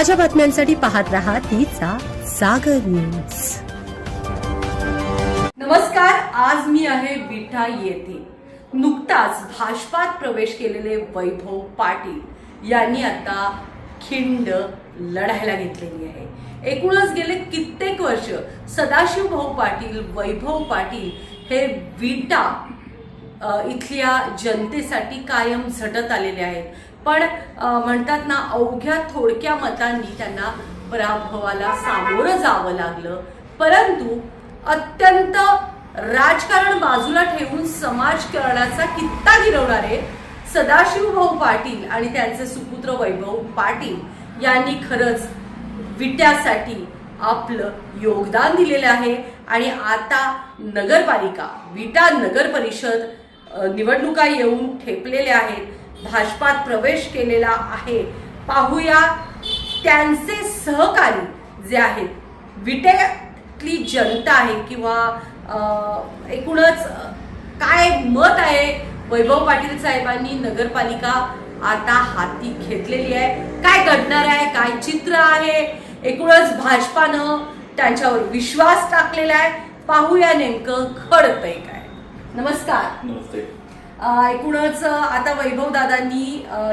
ताज्या बातम्यांसाठी पाहत रहा तिचा सागर न्यूज. नमस्कार आज मी आहे विठा येथे. नुकताच भाजपात प्रवेश केलेले वैभव पाटील यांनी आता खिंड लढायला घेतलेली आहे. एकूणच गेले कित्येक वर्ष सदाशिव भाऊ पाटील वैभव पाटील हे विटा इथल्या जनतेसाठी कायम झटत आलेले आहेत. पण म्हणतात ना अवघ्या थोडक्या मतांनी त्यांना पराभवाला सामोरं जावं लागलं. परंतु अत्यंत राजकारण बाजूला ठेवून समाजकारणाचा कित्ता गिरवणारे सदाशिव भाऊ पाटील आणि त्यांचे सुपुत्र वैभव पाटील यांनी खरंच विट्यासाठी आपलं योगदान दिलेलं आहे. आणि आता नगरपालिका विटा नगर परिषद निवडणुका येऊन ठेपलेल्या आहेत. भाजपात प्रवेश केलेला आहे. पाहूया त्यांचे सहकारी जे आहेत. विटेतली जनता आहे किंवा एकूणच काय मत आहे? वैभव पाटील साहेबांनी नगरपालिका आता हाती घेतलेली आहे. काय घडणार आहे? काय चित्र आहे? एकूणच भाजपानं त्यांच्यावर विश्वास टाकलेला आहे. पाहूया नेमकं घडतंय काय. नमस्कार. नमस्ते. एकूणच आता वैभव दादांनी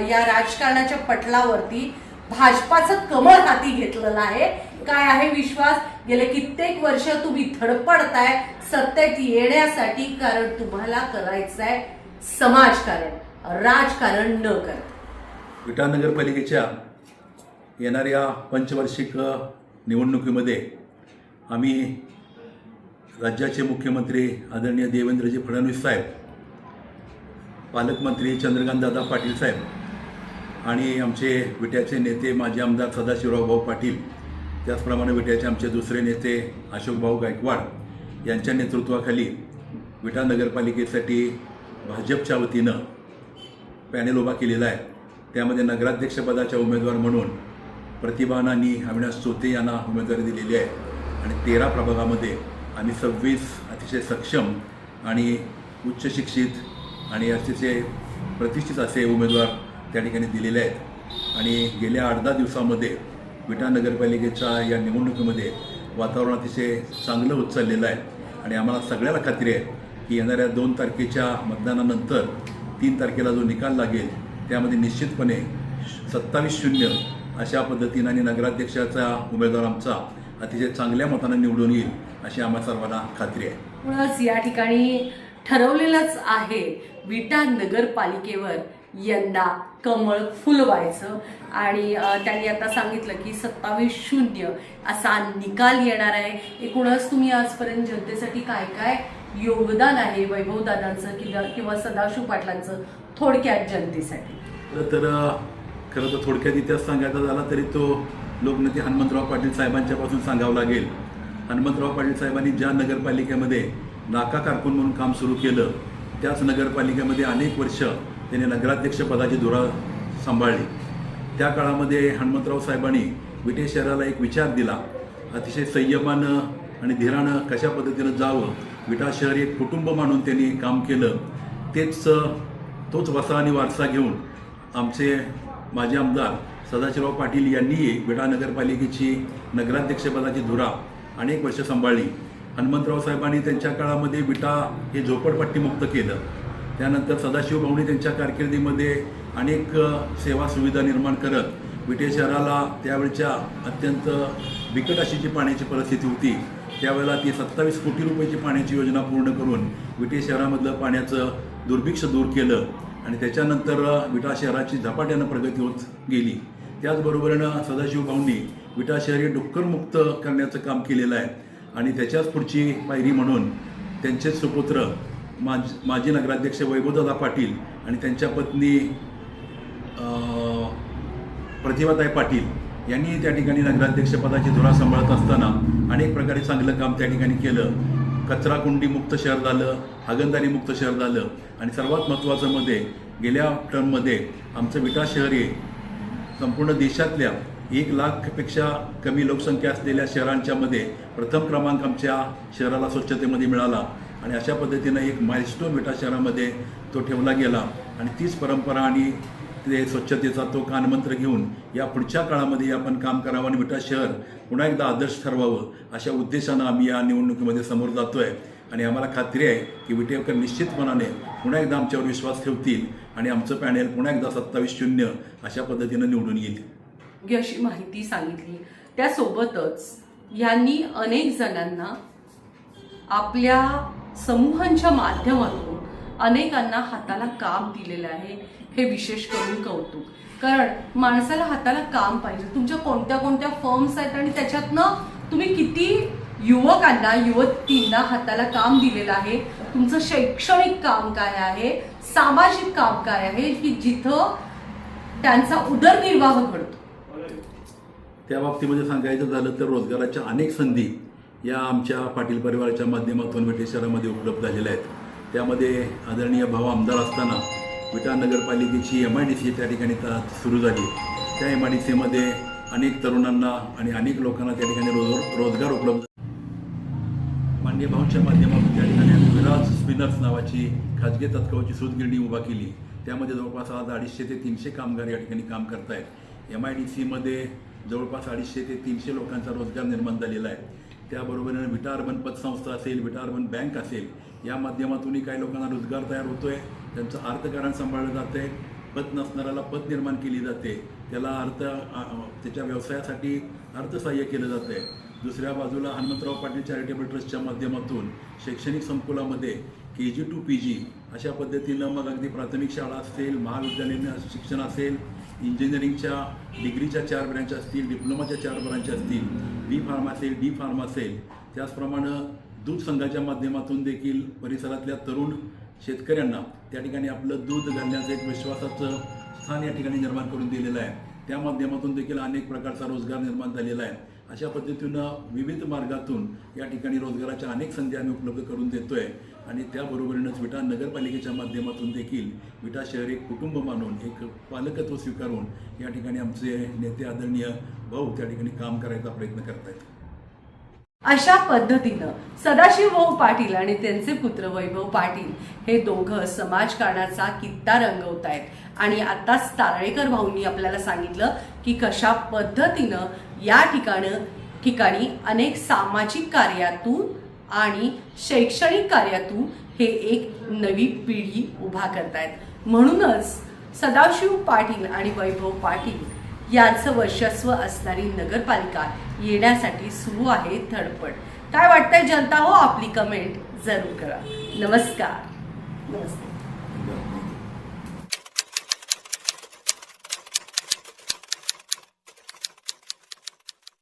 या राजकारणाच्या पटलावरती भाजपाचं कमळ हाती घेतलेलं आहे. काय आहे विश्वास? गेले कित्येक वर्ष तुम्ही धडपडताय सत्तेत येण्यासाठी कारण तुम्हाला करायचं आहे समाजकारण राजकारण न करता. विटानगरपालिकेच्या येणाऱ्या पंचवार्षिक निवडणुकीमध्ये आम्ही राज्याचे मुख्यमंत्री आदरणीय देवेंद्रजी फडणवीस साहेब पालकमंत्री चंद्रकांतदादा पाटील साहेब आणि आमचे विट्याचे नेते माजी आमदार सदाशिवरावभाऊ पाटील त्याचप्रमाणे विट्याचे आमचे दुसरे नेते अशोकभाऊ गायकवाड यांच्या नेतृत्वाखाली विटा नगरपालिकेसाठी भाजपच्या वतीनं पॅनेल उभा केलेला आहे. त्यामध्ये नगराध्यक्षपदाच्या उमेदवार म्हणून प्रतिभानानी अविनाश चोते यांना उमेदवारी दिलेली आहे. आणि तेरा प्रभागामध्ये आम्ही सव्वीस अतिशय सक्षम आणि उच्च शिक्षित आणि अतिशय प्रतिष्ठित असे उमेदवार त्या ठिकाणी दिलेले आहेत. आणि गेल्या आठ दहा दिवसामध्ये विटा नगरपालिकेच्या या निवडणुकीमध्ये वातावरण अतिशय चांगलं होत चाललेलं आहे. आणि आम्हाला सगळ्याला खात्री आहे की येणाऱ्या दोन तारखेच्या मतदानानंतर तीन तारखेला जो निकाल लागेल त्यामध्ये निश्चितपणे सत्तावीस शून्य अशा पद्धतीनं आणि नगराध्यक्षाचा उमेदवार आमचा अतिशय चांगल्या मतानं निवडून येईल अशी आम्हा सर्वांना खात्री आहे. म्हणूनच या ठिकाणी ठरवलेलंच आहे. विटा नगरपालिकेवर यंदा कमळ फुलवायचं. आणि त्यांनी आता सांगितलं की सत्तावीस शून्य असा निकाल येणार आहे. एकूणच तुम्ही आजपर्यंत जनतेसाठी काय काय योगदान आहे वैभवदादांचं किंवा किंवा सदाशिव पाटलांचं थोडक्यात जनतेसाठी? तर- तर खरं तर थोडक्यात इतिहास सांगायचा झाला तरी तो लोकनेते हनुमंतराव पाटील साहेबांच्यापासून सांगावं लागेल. हनुमंतराव पाटील साहेबांनी ज्या नगरपालिकेमध्ये नाका कारकून म्हणून काम सुरू केलं. त्याच नगरपालिकेमध्ये अनेक वर्ष त्याने नगराध्यक्षपदाची धुरा सांभाळली. त्या काळामध्ये हनुमंतराव साहेबांनी विटे शहराला एक विचार दिला. अतिशय संयमानं आणि धीरानं कशा पद्धतीनं जावं विटा शहर एक कुटुंब मानून त्यांनी काम केलं. तेच तोच वसा आणि वारसा घेऊन आमचे माजी आमदार सदाशिवराव पाटील यांनीही विटा नगरपालिकेची नगराध्यक्षपदाची धुरा अनेक वर्ष सांभाळली. हनुमंतराव साहेबांनी त्यांच्या काळामध्ये विटा हे झोपडपट्टीमुक्त केलं. त्यानंतर सदाशिव भाऊनी त्यांच्या कारकिर्दीमध्ये अनेक सेवा सुविधा निर्माण करत विटे शहराला त्यावेळच्या अत्यंत बिकट अशी जी पाण्याची परिस्थिती होती. त्यावेळेला ती सत्तावीस कोटी रुपयाची पाण्याची योजना पूर्ण करून विटे शहरामधलं पाण्याचं दुर्भिक्ष दूर केलं आणि त्याच्यानंतर विटा शहराची झपाट्यानं प्रगती होत गेली. त्याचबरोबरीनं सदाशिव भाऊंनी विटा शहर हे डुक्करमुक्त करण्याचं काम केलेलं आहे. आणि त्याच्याच पुढची पायरी म्हणून त्यांचेच सुपुत्र माज माजी नगराध्यक्ष वैभवदादा पाटील आणि त्यांच्या पत्नी प्रतिभाताई पाटील यांनी त्या ठिकाणी नगराध्यक्षपदाची धुरा सांभाळत असताना अनेक प्रकारे चांगलं काम त्या ठिकाणी केलं. कचरा कुंडी मुक्त शहर झालं हागणदारी मुक्त शहर झालं आणि सर्वात महत्त्वाचं मध्ये गेल्या टर्ममध्ये आमचं विटा शहर हे संपूर्ण देशातल्या एक लाखपेक्षा कमी लोकसंख्या असलेल्या शहरांच्या मध्ये प्रथम क्रमांक आमच्या शहराला स्वच्छतेमध्ये मिळाला. आणि अशा पद्धतीनं एक माइलस्टोन विटा शहरामध्ये तो ठेवला गेला. आणि तीच परंपरा आणि ते स्वच्छतेचा तो कानमंत्र घेऊन या पुढच्या काळामध्ये आपण काम करावं आणि विटा शहर पुन्हा एकदा आदर्श ठरवावं अशा उद्देशानं आम्ही या निवडणुकीमध्ये समोर जातोय. आणि आम्हाला खात्री आहे की विटेकर निश्चितपणाने पुन्हा एकदा आमच्यावर विश्वास ठेवतील आणि आमचं पॅनेल पुन्हा एकदा सत्तावीस शून्य अशा पद्धतीनं निवडून येईल. योग्य अशी माहिती सांगितली. त्यासोबतच यांनी अनेक जणांना आपल्या समूहांच्या माध्यमातून अनेकांना हाताला काम दिलेलं आहे हे विशेष करून कौतुक. कारण माणसाला हाताला काम पाहिजे. तुमच्या कोणत्या कोणत्या फर्म्स आहेत आणि त्याच्यातनं तुम्ही किती युवकांना युवतींना हाताला काम दिलेलं आहे? तुमचं शैक्षणिक काम काय आहे? सामाजिक काम काय आहे? की जिथं त्यांचा उदरनिर्वाह घडतो. त्या बाबतीमध्ये सांगायचं झालं तर रोजगाराच्या अनेक संधी या आमच्या पाटील परिवाराच्या माध्यमातून विटे शहरामध्ये उपलब्ध झालेल्या आहेत. त्यामध्ये आदरणीय भाऊ आमदार असताना विटा नगरपालिकेची एम आय डी सी त्या ठिकाणी सुरू झाली. त्या एम आय डी सीमध्ये अनेक तरुणांना आणि अनेक लोकांना त्या ठिकाणी रोज रोजगार उपलब्ध मान्य भाऊंच्या माध्यमातून त्या ठिकाणी आम्ही विराज स्पिनर्स नावाची खाजगी तत्कावाची सूतगिरणी उभा केली. त्यामध्ये जवळपास आज अडीचशे ते तीनशे कामगार या ठिकाणी काम करतायत. एम आय डी सीमध्ये जवळपास अडीचशे ते तीनशे लोकांचा रोजगार निर्माण झालेला आहे. त्याबरोबरीनं विटा अर्बन पतसंस्था असेल विटा अर्बन बँक असेल या माध्यमातूनही काही लोकांना रोजगार तयार होतो आहे त्यांचं अर्थकारण सांभाळलं जातंय. पत नसणाऱ्याला पत निर्माण केली जाते. त्याला अर्थ त्याच्या व्यवसायासाठी अर्थसहाय्य केलं जातं आहे दुसऱ्या बाजूला हनुमंतराव पाटील चॅरिटेबल ट्रस्टच्या माध्यमातून शैक्षणिक संकुलामध्ये के जी टू पी जी अशा पद्धतीनं मग अगदी प्राथमिक शाळा असेल महाविद्यालयीन शिक्षण असेल इंजिनिअरिंगच्या डिग्रीच्या चार ब्रँच असतील डिप्लोमाच्या चार ब्रँच असतील बी फार्म असेल डी फार्म असेल त्याचप्रमाणे दूध संघाच्या माध्यमातून देखील परिसरातल्या तरुण शेतकऱ्यांना त्या ठिकाणी आपलं दूध घालण्याचं एक विश्वासाचं स्थान या ठिकाणी निर्माण करून दिलेलं आहे. त्या माध्यमातून देखील अनेक प्रकारचा रोजगार निर्माण झालेला आहे. अशा पद्धतीनं विविध मार्गातून या ठिकाणी रोजगाराच्या अनेक संधी आम्ही उपलब्ध करून देतोय. आणि त्याबरोबरीनंच विटा नगरपालिकेच्या माध्यमातून देखील विटा शहर एक कुटुंब मानून एक पालकत्व स्वीकारून या ठिकाणी आमचे नेते आदरणीय भाऊ त्या ठिकाणी काम करायचा प्रयत्न करत आहेत अशा पद्धतीनं सदाशिव भाऊ पाटील आणि त्यांचे पुत्र वैभव पाटील हे दोघं समाजकारणाचा कित्ता रंगवत आहेत आणि आताच तारळेकर भाऊंनी आपल्याला सांगितलं की कशा पद्धतीनं या ठिकाणं ठिकाणी अनेक सामाजिक कार्यातून आणि शैक्षणिक कार्यातून हे एक नवी पिढी उभा करतायत. म्हणूनच सदाशिव पाटील आणि वैभव पाटील यांचं वर्चस्व असणारी नगरपालिका येण्यासाठी सुरू आहे धडपड. काय वाटतंय जनता हो? आपली कमेंट जरूर करा. नमस्कार. नमस्ते.